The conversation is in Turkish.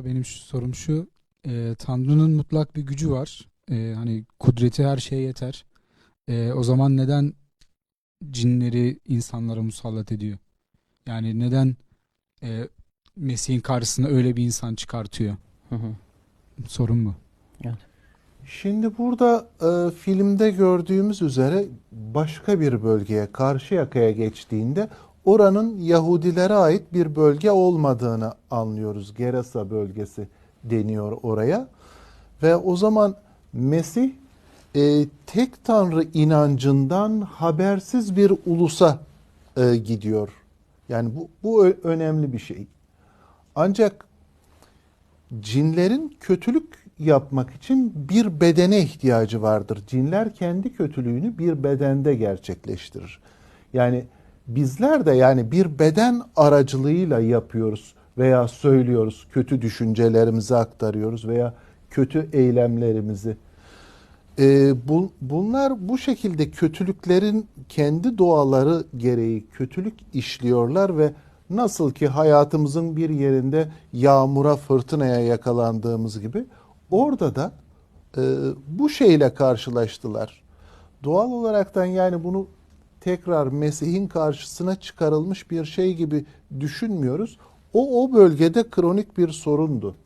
Merhaba benim şu, sorum şu. Ee, Tanrı'nın mutlak bir gücü var. Ee, hani kudreti her şeye yeter. Ee, o zaman neden cinleri insanlara musallat ediyor? Yani neden e, Mesih'in karşısına öyle bir insan çıkartıyor? Hı hı. Sorun bu. Şimdi burada e, filmde gördüğümüz üzere başka bir bölgeye, karşı yakaya geçtiğinde oranın Yahudilere ait bir bölge olmadığını anlıyoruz. Gerasa bölgesi deniyor oraya. Ve o zaman Mesih e, tek tanrı inancından habersiz bir ulusa e, gidiyor. Yani bu, bu önemli bir şey. Ancak cinlerin kötülük yapmak için bir bedene ihtiyacı vardır. Cinler kendi kötülüğünü bir bedende gerçekleştirir. Yani bizler de yani bir beden aracılığıyla yapıyoruz veya söylüyoruz, kötü düşüncelerimizi aktarıyoruz veya kötü eylemlerimizi. Ee, bu, bunlar bu şekilde kötülüklerin kendi doğaları gereği kötülük işliyorlar ve nasıl ki hayatımızın bir yerinde yağmura, fırtınaya yakalandığımız gibi orada da e, bu şeyle karşılaştılar. Doğal olaraktan yani bunu tekrar Mesih'in karşısına çıkarılmış bir şey gibi düşünmüyoruz. O o bölgede kronik bir sorundu.